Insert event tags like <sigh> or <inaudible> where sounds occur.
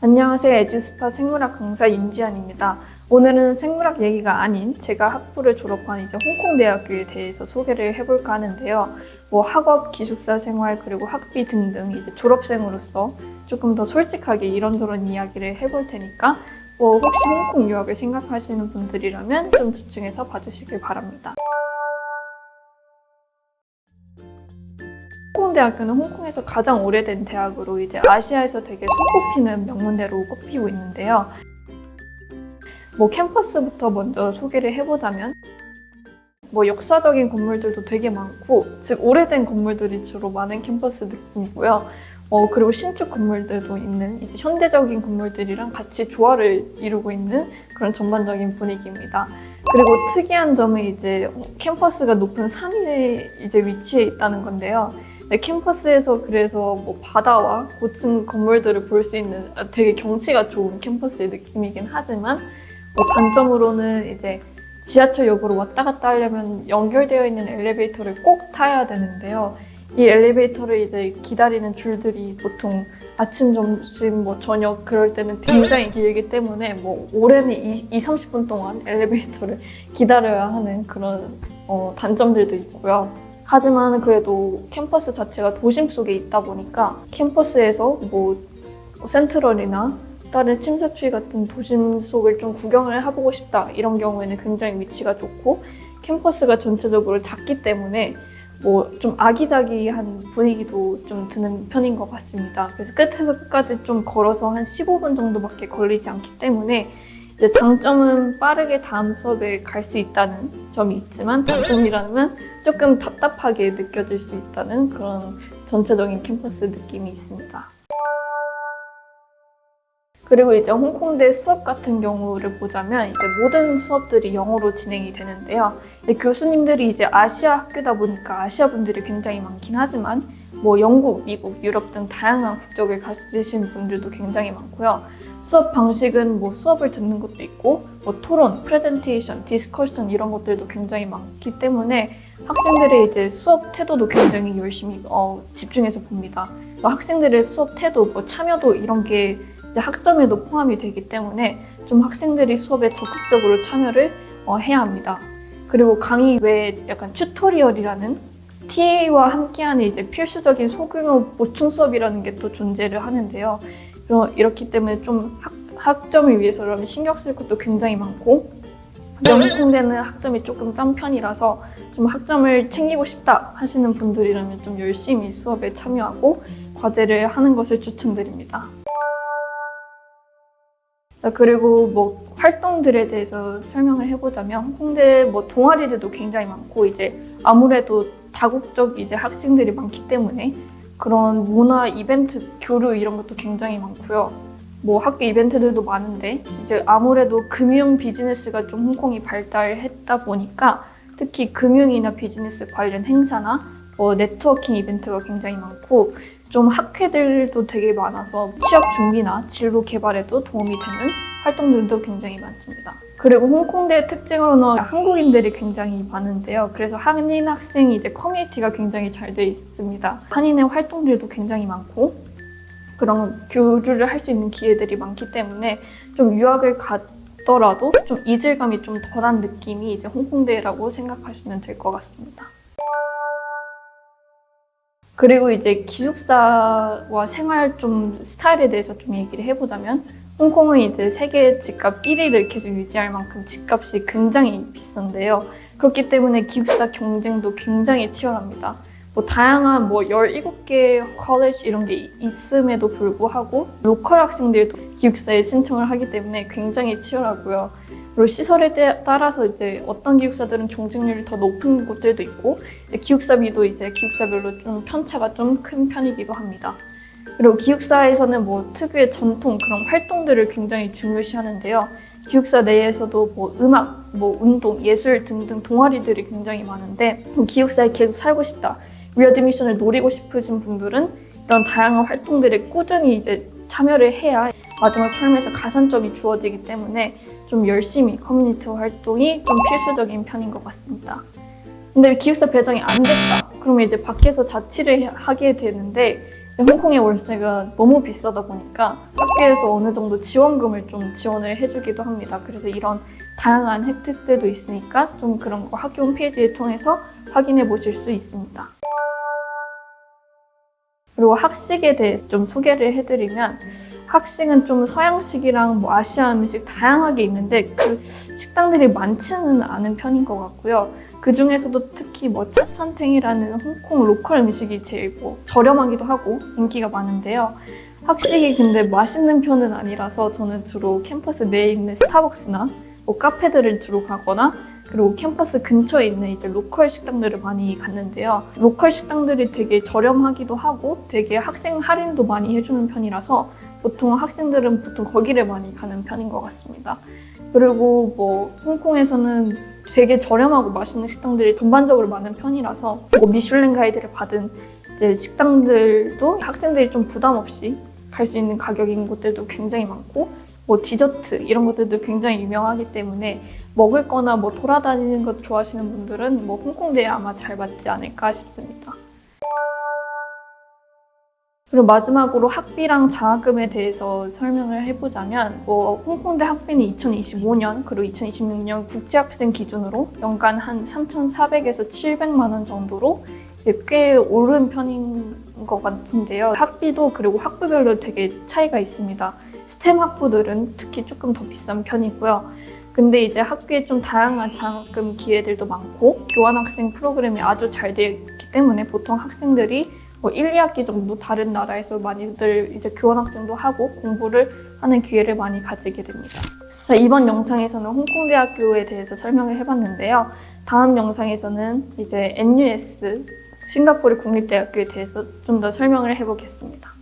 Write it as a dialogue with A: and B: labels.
A: 안녕하세요. 에듀스파 생물학 강사 윤지연입니다. 오늘은 생물학 얘기가 아닌 제가 학부를 졸업한 이제 홍콩대학교에 대해서 소개를 해볼까 하는데요. 뭐 학업, 기숙사 생활, 그리고 학비 등등 이제 졸업생으로서 조금 더 솔직하게 이런저런 이야기를 해볼 테니까 뭐 혹시 홍콩 유학을 생각하시는 분들이라면 좀 집중해서 봐주시길 바랍니다. 홍콩대학교는 홍콩에서 가장 오래된 대학으로 이제 아시아에서 되게 손꼽히는 명문대로 꼽히고 있는데요. 뭐 캠퍼스부터 먼저 소개를 해보자면 뭐 역사적인 건물들도 되게 많고 즉 오래된 건물들이 주로 많은 캠퍼스 느낌이고요. 어 그리고 신축 건물들도 있는 이제 현대적인 건물들이랑 같이 조화를 이루고 있는 그런 전반적인 분위기입니다. 그리고 특이한 점은 이제 캠퍼스가 높은 산 위에 이제 위치해 있다는 건데요. 네, 캠퍼스에서 그래서 뭐 바다와 고층 건물들을 볼 수 있는 아, 되게 경치가 좋은 캠퍼스의 느낌이긴 하지만 뭐 단점으로는 이제 지하철역으로 왔다 갔다 하려면 연결되어 있는 엘리베이터를 꼭 타야 되는데요. 이 엘리베이터를 이제 기다리는 줄들이 보통 아침, 점심, 뭐 저녁 그럴 때는 굉장히 길기 때문에 뭐 올해는 2, 30분 동안 엘리베이터를 <laughs> 기다려야 하는 그런 어, 단점들도 있고요. 하지만 그래도 캠퍼스 자체가 도심 속에 있다 보니까 캠퍼스에서 뭐 센트럴이나 다른 침사추이 같은 도심 속을 좀 구경을 해보고 싶다 이런 경우에는 굉장히 위치가 좋고 캠퍼스가 전체적으로 작기 때문에 뭐 좀 아기자기한 분위기도 좀 드는 편인 것 같습니다. 그래서 끝에서 끝까지 좀 걸어서 한 15분 정도밖에 걸리지 않기 때문에 이제 장점은 빠르게 다음 수업에 갈 수 있다는 점이 있지만 단점이라면 조금 답답하게 느껴질 수 있다는 그런 전체적인 캠퍼스 느낌이 있습니다. 그리고 이제 홍콩대 수업 같은 경우를 보자면 이제 모든 수업들이 영어로 진행이 되는데요. 교수님들이 이제 아시아 학교다 보니까 아시아 분들이 굉장히 많긴 하지만 뭐 영국, 미국, 유럽 등 다양한 국적을 가지신 분들도 굉장히 많고요. 수업 방식은 뭐 수업을 듣는 것도 있고 뭐 토론, 프레젠테이션, 디스커션 이런 것들도 굉장히 많기 때문에 학생들의 이제 수업 태도도 굉장히 열심히 어, 집중해서 봅니다. 뭐 학생들의 수업 태도, 뭐 참여도 이런 게 이제 학점에도 포함이 되기 때문에 좀 학생들이 수업에 적극적으로 참여를 어, 해야 합니다. 그리고 강의 외에 약간 튜토리얼이라는 TA와 함께하는 이제 필수적인 소규모 보충 수업이라는 게 또 존재를 하는데요. 이렇기 때문에 좀 학, 학점을 위해서라면 신경 쓸 것도 굉장히 많고 영콩대는 학점이 조금 짠 편이라서 좀 학점을 챙기고 싶다 하시는 분들이라면 좀 열심히 수업에 참여하고 과제를 하는 것을 추천드립니다. 자, 그리고 뭐 활동들에 대해서 설명을 해보자면 홍대 뭐 동아리들도 굉장히 많고 이제 아무래도 다국적 이제 학생들이 많기 때문에 그런 문화 이벤트 교류 이런 것도 굉장히 많고요. 뭐 학교 이벤트들도 많은데 이제 아무래도 금융 비즈니스가 좀 홍콩이 발달했다 보니까 특히 금융이나 비즈니스 관련 행사나 뭐 네트워킹 이벤트가 굉장히 많고 좀 학회들도 되게 많아서 취업 준비나 진로 개발에도 도움이 되는 활동들도 굉장히 많습니다. 그리고 홍콩대의 특징으로는 한국인들이 굉장히 많은데요. 그래서 한인 학생 이제 커뮤니티가 굉장히 잘 돼 있습니다. 한인의 활동들도 굉장히 많고 그런 교류를 할 수 있는 기회들이 많기 때문에 좀 유학을 갔더라도 좀 이질감이 좀 덜한 느낌이 이제 홍콩대라고 생각하시면 될 것 같습니다. 그리고 이제 기숙사와 생활 좀 스타일에 대해서 좀 얘기를 해보자면 홍콩은 이제 세계 집값 1위를 계속 유지할 만큼 집값이 굉장히 비싼데요. 그렇기 때문에 기숙사 경쟁도 굉장히 치열합니다. 뭐 다양한 뭐 17개 컬리지 이런 게 있음에도 불구하고 로컬 학생들도 기숙사에 신청을 하기 때문에 굉장히 치열하고요. 그리고 시설에 때- 따라서 이제 어떤 기숙사들은 경쟁률이 더 높은 곳들도 있고 기숙사비도 이제 기숙사별로 좀 편차가 좀 큰 편이기도 합니다. 그리고 기숙사에서는 뭐 특유의 전통 그런 활동들을 굉장히 중요시하는데요. 기숙사 내에서도 뭐 음악, 뭐 운동, 예술 등등 동아리들이 굉장히 많은데 뭐 기숙사에 계속 살고 싶다, 리어드미션을 노리고 싶으신 분들은 이런 다양한 활동들에 꾸준히 이제 참여를 해야 마지막 term에서 가산점이 주어지기 때문에 좀 열심히 커뮤니티 활동이 좀 필수적인 편인 것 같습니다. 근데 기숙사 배정이 안 됐다. 그러면 이제 밖에서 자취를 하게 되는데 홍콩의 월세가 너무 비싸다 보니까 학교에서 어느 정도 지원금을 좀 지원을 해주기도 합니다. 그래서 이런 다양한 혜택들도 있으니까 좀 그런 거 학교 홈페이지를 통해서 확인해 보실 수 있습니다. 그리고 학식에 대해 좀 소개를 해드리면 학식은 좀 서양식이랑 뭐 아시아 음식 다양하게 있는데 그 식당들이 많지는 않은 편인 것 같고요. 그 중에서도 특히 뭐 차찬탱이라는 홍콩 로컬 음식이 제일 뭐 저렴하기도 하고 인기가 많은데요. 학식이 근데 맛있는 편은 아니라서 저는 주로 캠퍼스 내에 있는 스타벅스나 뭐 카페들을 주로 가거나 그리고 캠퍼스 근처에 있는 이제 로컬 식당들을 많이 갔는데요. 로컬 식당들이 되게 저렴하기도 하고 되게 학생 할인도 많이 해주는 편이라서 보통 학생들은 보통 거기를 많이 가는 편인 것 같습니다. 그리고 뭐 홍콩에서는 되게 저렴하고 맛있는 식당들이 전반적으로 많은 편이라서 뭐 미슐랭 가이드를 받은 식당들도 학생들이 좀 부담 없이 갈 수 있는 가격인 곳들도 굉장히 많고 뭐 디저트 이런 것들도 굉장히 유명하기 때문에 먹을 거나 뭐 돌아다니는 것 좋아하시는 분들은 뭐 홍콩대에 아마 잘 맞지 않을까 싶습니다. 그리고 마지막으로 학비랑 장학금에 대해서 설명을 해보자면 뭐 홍콩대 학비는 2025년 그리고 2026년 국제학생 기준으로 연간 한 3,400에서 700만 원 정도로 꽤 오른 편인 것 같은데요. 학비도 그리고 학부별로 되게 차이가 있습니다. 스템 학부들은 특히 조금 더 비싼 편이고요. 근데 이제 학교에 좀 다양한 장학금 기회들도 많고 교환학생 프로그램이 아주 잘 되어 있기 때문에 보통 학생들이 뭐 1, 2학기 정도 다른 나라에서 많이들 이제 교환학생도 하고 공부를 하는 기회를 많이 가지게 됩니다. 자, 이번 영상에서는 홍콩대학교에 대해서 설명을 해봤는데요. 다음 영상에서는 이제 NUS 싱가포르 국립대학교에 대해서 좀 더 설명을 해보겠습니다.